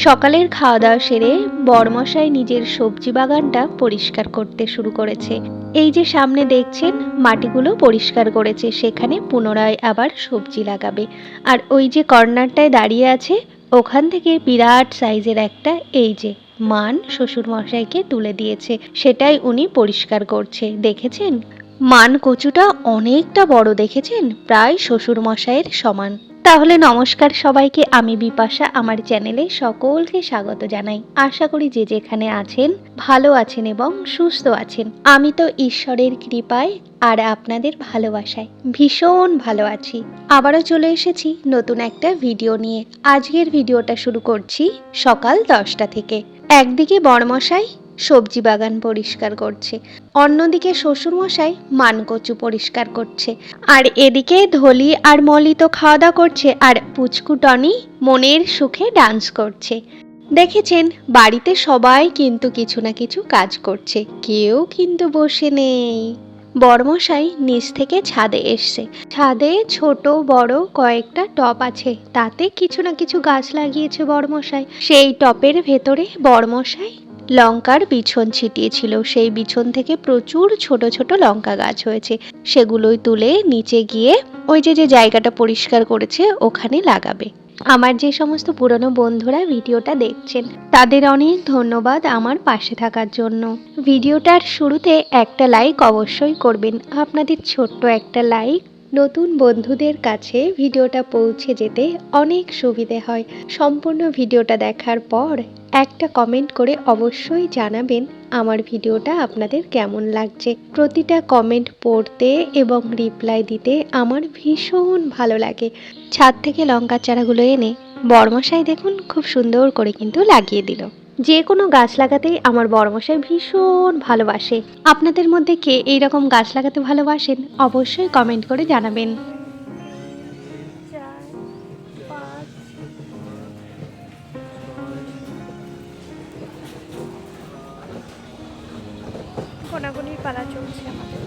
সকালের খাওয়া দাওয়া সেরে বরমশাই নিজের সবজি বাগানটা পরিষ্কার করতে শুরু করেছে। এই যে সামনে দেখছেন, মাটিগুলো পরিষ্কার করেছে, সেখানে পুনরায় আবার সবজি লাগাবে। আর ওই যে কর্নারটায় দাঁড়িয়ে আছে, ওখান থেকে বিরাট সাইজের একটা এই যে মান শ্বশুর মশাইকে তুলে দিয়েছে, সেটাই উনি পরিষ্কার করছে। দেখেছেন? মান কচুটা অনেকটা বড়, দেখেছেন? প্রায় শ্বশুর মশাইয়ের সমান। তাহলে নমস্কার সবাইকে, আমি বিপাশা, আমার চ্যানেলে সকলকে স্বাগত জানাই। আশা করি যে যেখানে আছেন ভালো আছেন এবং সুস্থ আছেন। আমি তো ঈশ্বরের কৃপায় আর আপনাদের ভালোবাসায় ভীষণ ভালো আছি। আবারও চলে এসেছি নতুন একটা ভিডিও নিয়ে। আজকের ভিডিওটা শুরু করছি সকাল দশটা থেকে। একদিকে বড়মশাই সবজি বাগান পরিষ্কার করছে। অন্যদিকে শ্বশুরমশাই মানকচু পরিষ্কার করছে। আর এদিকে ধলি আর মলি তো খাওয়া দাওয়া করছে আর পুচকু টনি মনের সুখে ডান্স করছে। দেখেছেন, বাড়িতে সবাই কিন্তু কিছু না কিছু কাজ করছে। কেউ কিন্তু বসে নেই। বড়মশাই নিচ থেকে ছাদে এসছে। ছাদে ছোট, বড় কয়েকটা টপ আছে। তাতে কিছু না কিছু গাছ লাগিয়েছে বড়মশাই সেই টপের ভেতরে বড়মশাই লঙ্কার বিছন ছিটিয়েছিল। সেই বিছন থেকে প্রচুর ছোট ছোট লঙ্কা গাছ হয়েছে। সেগুলোই তুলে নিচে গিয়ে ওই যে যে জায়গাটা পরিষ্কার করেছে, ওখানে লাগাবে। আমার যে সমস্ত পুরনো বন্ধুরা ভিডিওটা দেখছেন, তাদের অনেক ধন্যবাদ আমার পাশে থাকার জন্য। ভিডিওটার শুরুতে একটা লাইক অবশ্যই করবেন। আপনাদের ছোট্ট একটা লাইক নতুন বন্ধুদের কাছে ভিডিওটা পৌঁছে যেতে অনেক সুবিধে হয়। সম্পূর্ণ ভিডিওটা দেখার পর একটা কমেন্ট করে অবশ্যই জানাবেন আমার ভিডিওটা আপনাদের কেমন লাগছে। প্রতিটা কমেন্ট পড়তে এবং রিপ্লাই দিতে আমার ভীষণ ভালো লাগে। ছাদ থেকে লঙ্কার চারাগুলো এনে বড়মশাই দেখুন খুব সুন্দর করে কিন্তু লাগিয়ে দিল। যে কোনো গাছ লাগাতেই আমার বড়মশাই ভীষণ ভালোবাসে। আপনাদের মধ্যে কে এইরকম গাছ লাগাতে ভালোবাসেন অবশ্যই কমেন্ট করে জানাবেন। চার পালা চলছে আমাদের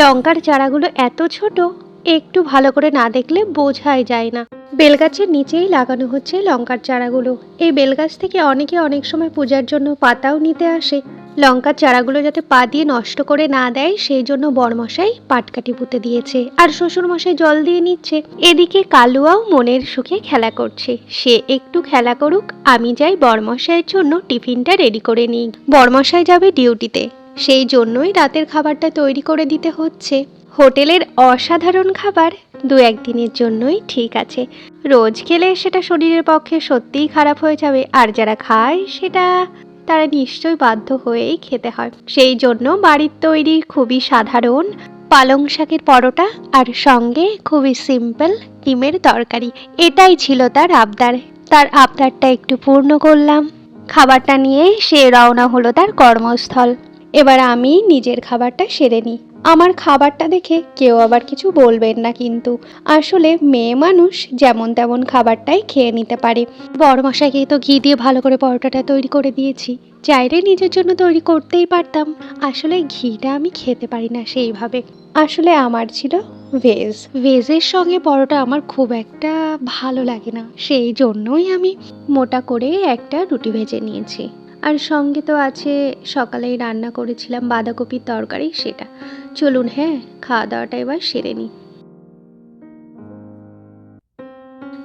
লঙ্কার চারাগুলো এত ছোট একটু ভালো করে না দেখলে বোঝাই যায় না। বেলগাছের নিচেই লাগানো হচ্ছে লঙ্কার চারাগুলো। এই বেলগাছ থেকে অনেকে অনেক সময় পূজার জন্য পাতাও নিতে আসে। লঙ্কার চারাগুলো যাতে পা দিয়ে নষ্ট করে না দেয়, সেই জন্য বড়মশাই পাটকাঠি পুঁতে দিয়েছে আর শ্বশুরমশাই জল দিয়ে নিচ্ছে। এদিকে কালুয়াও মনের সুখে খেলা করছে। সে একটু খেলা করুক, আমি যাই বড়মশাইয়ের জন্য টিফিনটা রেডি করে নিই। বড়মশাই যাবে ডিউটিতে। সেই জন্যই রাতের খাবারটা তৈরি করে দিতে হচ্ছে। হোটেলের অসাধারণ খাবার দু একদিনের জন্যই ঠিক আছে। রোজ খেলে সেটা শরীরের পক্ষে সত্যিই খারাপ হয়ে যাবে, আর যারা খায় সেটা তারা নিশ্চয়ই বাধ্য হয়েই খেতে হয়। সেই জন্য বাড়ির তৈরি খুবই সাধারণ পালং শাকের পরোটা আর সঙ্গে খুবই সিম্পল ডিমের তরকারি। এটাই ছিল তার আবদার। তার আবদারটা একটু পূর্ণ করলাম। খাবারটা নিয়ে সে রওনা হলো তার কর্মস্থল। এবার আমি নিজের খাবারটা সেরে নিই। আমার খাবারটা দেখে কেউ আবার কিছু বলবেন না কিন্তু। আসলে মেয়ে মানুষ যেমন তেমন খাবারটাই খেয়ে নিতে পারে। বড় তো ঘি দিয়ে ভালো করে পরোটাটা তৈরি করে দিয়েছি। চাইলে নিজের জন্য তৈরি করতেই পারতাম। আসলে ঘিটা আমি খেতে পারি না সেইভাবে। আসলে আমার ছিল ভেজ। ভেজের সঙ্গে পরোটা আমার খুব একটা ভালো লাগে না। সেই জন্যই আমি মোটা করে একটা রুটি ভেজে নিয়েছি। আর সঙ্গে তো আছে, সকালেই রান্না করেছিলাম বাঁধাকপির তরকারি সেটা। চলুন হ্যাঁ খাওয়া দাওয়াটা এবার সেরে নিই।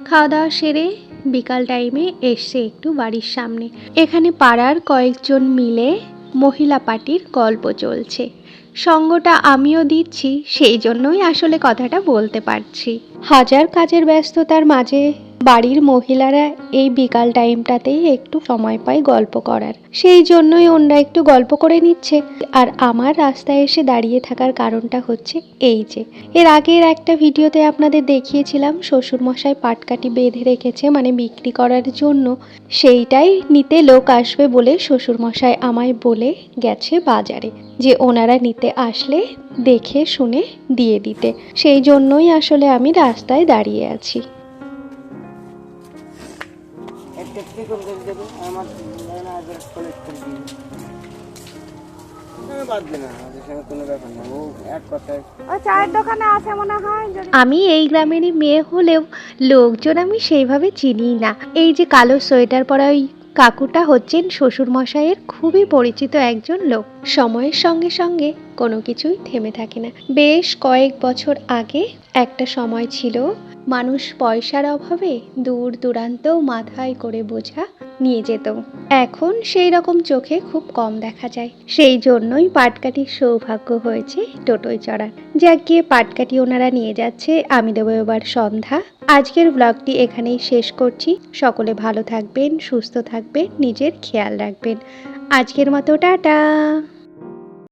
খাওয়া দাওয়া সেরে বিকাল টাইমে এসছে একটু বাড়ির সামনে। এখানে পাড়ার কয়েকজন মিলে মহিলা পার্টির গল্প চলছে। সঙ্গটা আমিও দিচ্ছি, সেই জন্যই আসলে কথাটা বলতে পারছি। হাজার কাজের ব্যস্ততার মাঝে বাড়ির মহিলারা এই বিকাল টাইমটাতেই একটু সময় পায় গল্প করার। সেই জন্যই ওনরা একটু গল্প করে নিচ্ছে। আর আমার রাস্তায় এসে দাঁড়িয়ে থাকার কারণটা হচ্ছে এই যে, এর আগের একটা ভিডিওতে আপনাদের দেখিয়েছিলাম, শ্বশুরমশাই পাটকাঠি বেঁধে রেখেছে মানে বিক্রি করার জন্য। সেইটাই নিতে লোক আসবে বলে শ্বশুরমশাই আমায় বলে গেছে বাজারে, যে ওনারা নিতে আসলে দেখে শুনে দিয়ে দিতে। সেই জন্যই আসলে আমি রাস্তায় দাঁড়িয়ে আছি। কথায় ওই চায়ের দোকানে আছে মনে হয় যদি। আমি এই গ্রামেরই মেয়ে হলেও লোকজন আমি সেইভাবে চিনি না। এই যে কালো সোয়েটার পরা ওই কাকুটা হচ্ছেন শ্বশুরমশাইয়ের খুবই পরিচিত একজন লোক। সময়ের সঙ্গে সঙ্গে কোনো কিছুই থেমে থাকে না। বেশ কয়েক বছর আগে একটা সময় ছিল, মানুষ পয়সার অভাবে দূর দূরান্ত মাথায় করে বোঝা নিয়ে যেত। এখন সেই রকম চোখে খুব কম দেখা যায়। সেই জন্যই পাটকাঠির সৌভাগ্য হয়েছে টোটোয় চড়ার। যা গিয়ে পাটকাঠি ওনারা নিয়ে যাচ্ছে, আমি দেবো এবার সন্ধ্যা। আজকের ব্লগটি এখানেই শেষ করছি। সকলে ভালো থাকবেন, সুস্থ থাকবেন, নিজের খেয়াল রাখবেন। আজকের মতো, টাটা!